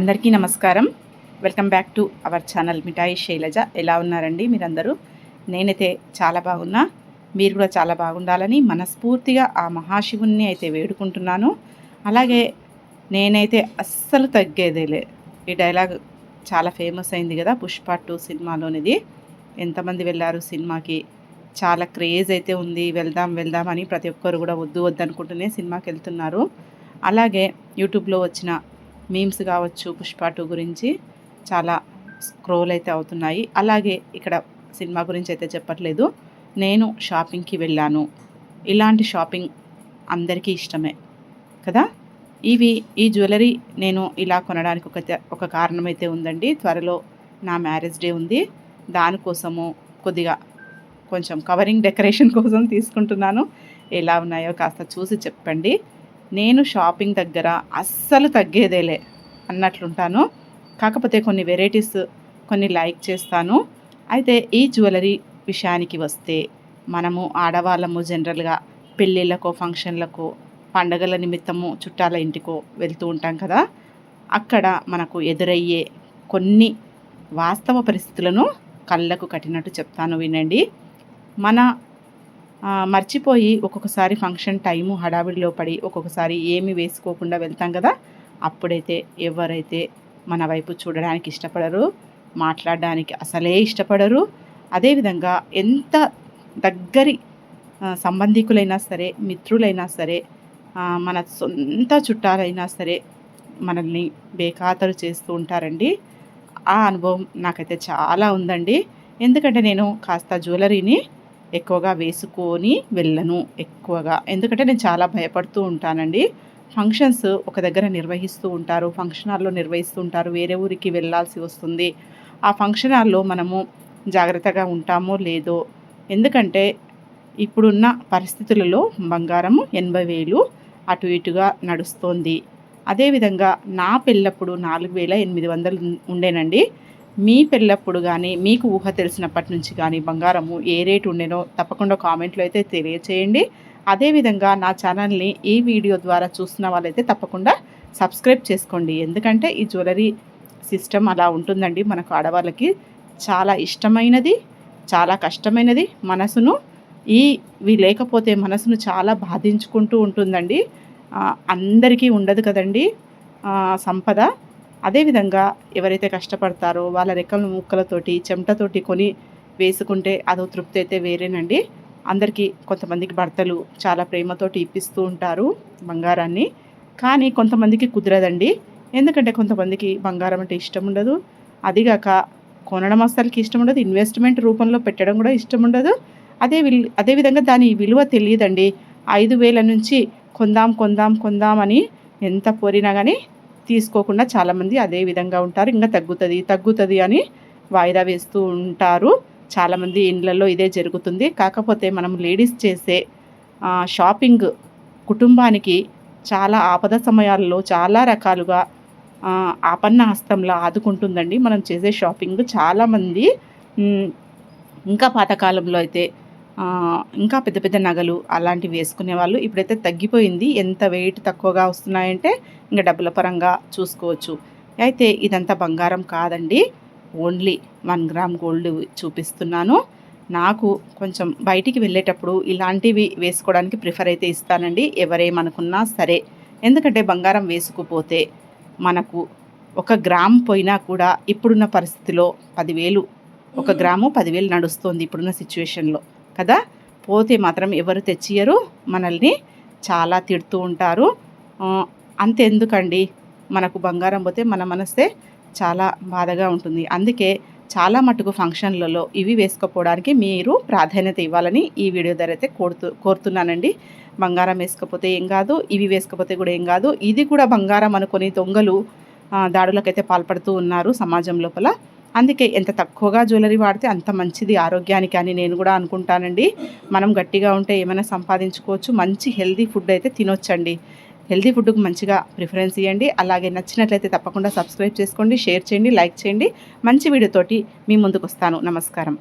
అందరికీ నమస్కారం. Welcome back to our channel Mithai Sailaja ఎలా ఉన్నారండి మీరందరూ? నేనైతే చాలా బాగున్నా. మీరు కూడా చాలా బాగుండాలని మనస్ఫూర్తిగా ఆ మహాశివుణ్ణి అయితే వేడుకుంటున్నాను. అలాగే నేనైతే అస్సలు తగ్గేదేలే ఈ డైలాగ్ చాలా ఫేమస్ అయింది కదా పుష్ప టూ సినిమాలోనిది. ఎంతమంది వెళ్ళారు సినిమాకి? చాలా క్రేజ్ అయితే ఉంది. వెళ్దాం వెళ్దాం అని ప్రతి ఒక్కరు కూడా వద్దు వద్దు అనుకుంటూనే సినిమాకి వెళ్తున్నారు. అలాగే యూట్యూబ్లో వచ్చిన మీమ్స్ కావచ్చు పుష్ప టూ గురించి చాలా స్క్రోల్ అయితే అవుతున్నాయి. అలాగే ఇక్కడ సినిమా గురించి అయితే చెప్పట్లేదు. నేను షాపింగ్కి వెళ్ళాను. ఇలాంటి షాపింగ్ అందరికీ ఇష్టమే కదా? ఇవి ఈ జ్యువెలరీ నేను ఇలా కొనడానికి ఒక ఒక కారణం అయితే ఉందండి. త్వరలో నా మ్యారేజ్ డే ఉంది. దానికోసము కొద్దిగా కొంచెం కవరింగ్ డెకరేషన్ కోసం తీసుకుంటున్నాను. ఎలా ఉన్నాయో కాస్త చూసి చెప్పండి. నేను షాపింగ్ దగ్గర అస్సలు తగ్గేదేలే అన్నట్లుంటాను. కాకపోతే కొన్ని వెరైటీస్ కొన్ని లైక్ చేస్తాను. అయితే ఈ జ్యువెలరీ విషయానికి వస్తే మనము ఆడవాళ్ళము జనరల్గా పెళ్ళిళ్ళకో ఫంక్షన్లకు పండగల నిమిత్తము చుట్టాల ఇంటికో వెళ్తూ ఉంటాం కదా. అక్కడ మనకు ఎదురయ్యే కొన్ని వాస్తవ పరిస్థితులను కళ్ళకు కట్టినట్టు చెప్తాను వినండి. మన మర్చిపోయి ఒక్కొక్కసారి ఫంక్షన్ టైము హడావిడిలో పడి ఒక్కొక్కసారి ఏమి వేసుకోకుండా వెళ్తాం కదా అప్పుడైతే ఎవరైతే మన వైపు చూడడానికి ఇష్టపడరు మాట్లాడడానికి అసలే ఇష్టపడరు. అదేవిధంగా ఎంత దగ్గరి సంబంధికులైనా సరే మిత్రులైనా సరే మన సొంత చుట్టాలైనా సరే మనల్ని బేఖాతరు చేస్తూ ఉంటారండి. ఆ అనుభవం నాకైతే చాలా ఉందండి. ఎందుకంటే నేను కాస్త జ్యువెలరీని ఎక్కువగా వేసుకొని వెళ్ళను ఎక్కువగా. ఎందుకంటే నేను చాలా భయపడుతూ ఉంటానండి. ఫంక్షన్స్ ఒక దగ్గర నిర్వహిస్తూ ఉంటారు. ఫంక్షన్ హాల్లో నిర్వహిస్తూ ఉంటారు. వేరే ఊరికి వెళ్ళాల్సి వస్తుంది. ఆ ఫంక్షన్ హాల్లో మనము జాగ్రత్తగా ఉంటామో లేదో ఎందుకంటే ఇప్పుడున్న పరిస్థితులలో బంగారము ఎనభై వేలు అటు ఇటుగా నడుస్తోంది. అదేవిధంగా నా పెళ్ళప్పుడు నాలుగు వేల ఎనిమిది వందలు ఉండేనండి. మీ పెళ్ళప్పుడు కానీ మీకు ఊహ తెలిసినప్పటి నుంచి కానీ బంగారము ఏ రేటు ఉండేనో తప్పకుండా కామెంట్లో అయితే తెలియచేయండి. అదేవిధంగా నా ఛానల్ని ఈ వీడియో ద్వారా చూసిన వాళ్ళైతే తప్పకుండా సబ్స్క్రైబ్ చేసుకోండి. ఎందుకంటే ఈ జ్యువెలరీ సిస్టమ్ అలా ఉంటుందండి. మనకు ఆడవాళ్ళకి చాలా ఇష్టమైనది చాలా కష్టమైనది మనసును. ఈ ఇవి లేకపోతే మనసును చాలా బాధించుకుంటూ ఉంటుందండి. అందరికీ ఉండదు కదండి సంపద. అదేవిధంగా ఎవరైతే కష్టపడతారో వాళ్ళ రెక్కల ముక్కలతోటి చెమటతోటి కొని వేసుకుంటే అదో తృప్తి అయితే వేరేనండి. అందరికీ కొంతమందికి భర్తలు చాలా ప్రేమతోటి ఇప్పిస్తూ ఉంటారు బంగారాన్ని. కానీ కొంతమందికి కుదరదండి. ఎందుకంటే కొంతమందికి బంగారం అంటే ఇష్టం ఉండదు. అదిగాక కొనడం అస్సలకి ఇష్టం ఉండదు. ఇన్వెస్ట్మెంట్ రూపంలో పెట్టడం కూడా ఇష్టం ఉండదు. అదే విల్ అదేవిధంగా దాని విలువ తెలియదండి. ఐదు వేల నుంచి కొందాం కొందాం కొందాం అని ఎంత పోరినా కానీ తీసుకోకుండా చాలామంది అదే విధంగా ఉంటారు. ఇంకా తగ్గుతుంది తగ్గుతుంది అని వాయిదా వేస్తూ ఉంటారు. చాలామంది ఇండ్లలో ఇదే జరుగుతుంది. కాకపోతే మనం లేడీస్ చేసే షాపింగ్ కుటుంబానికి చాలా ఆపద సమయాల్లో చాలా రకాలుగా ఆపన్న హస్తంలో ఆదుకుంటుందండి. మనం చేసే షాపింగ్ చాలామంది ఇంకా పాతకాలంలో అయితే ఇంకా పెద్ద పెద్ద నగలు అలాంటివి వేసుకునే వాళ్ళు ఇప్పుడైతే తగ్గిపోయింది. ఎంత వెయిట్ తక్కువగా వస్తున్నాయంటే ఇంకా డబ్బుల పరంగా చూసుకోవచ్చు. అయితే ఇదంతా బంగారం కాదండి. ఓన్లీ వన్ గ్రామ్ గోల్డ్ చూపిస్తున్నాను. నాకు కొంచెం బయటికి వెళ్ళేటప్పుడు ఇలాంటివి వేసుకోవడానికి ప్రిఫర్ అయితే ఇస్తానండి. ఎవరేమనుకున్నా సరే. ఎందుకంటే బంగారం వేసుకుపోతే మనకు ఒక గ్రామ్ పోయినా కూడా ఇప్పుడున్న పరిస్థితిలో పదివేలు ఒక గ్రాము పదివేలు నడుస్తుంది ఇప్పుడున్న సిచ్యువేషన్లో కదా? పోతే మాత్రం ఎవరు తెచ్చియరు మనల్ని చాలా తిడుతూ ఉంటారు. అంతెందుకండి. మనకు బంగారం పోతే మన మనస్తే చాలా బాధగా ఉంటుంది. అందుకే చాలా మటుకు ఫంక్షన్లలో ఇవి వేసుకోపోవడానికి మీరు ప్రాధాన్యత ఇవ్వాలని ఈ వీడియో ద్వారా అయితే కోరుతూ కోరుతున్నానండి. బంగారం వేసుకోపోతే ఏం కాదు ఇవి వేసుకపోతే కూడా ఏం కాదు. ఇది కూడా బంగారం అనుకొని దొంగలు దాడులకైతే పాల్పడుతూ ఉన్నారు సమాజం లోపల. అందుకే ఎంత తక్కువగా జ్యువెలరీ వాడితే అంత మంచిది ఆరోగ్యానికి అని నేను కూడా అనుకుంటానండి. మనం గట్టిగా ఉంటే ఏమైనా సంపాదించుకోవచ్చు. మంచి హెల్దీ ఫుడ్ అయితే తినొచ్చండి. హెల్దీ ఫుడ్కు మంచిగా ప్రిఫరెన్స్ ఇవ్వండి అలాగే నచ్చినట్లయితే తప్పకుండా సబ్స్క్రైబ్ చేసుకోండి షేర్ చేయండి లైక్ చేయండి. మంచి వీడియోతోటి మీ ముందుకు వస్తాను. నమస్కారం.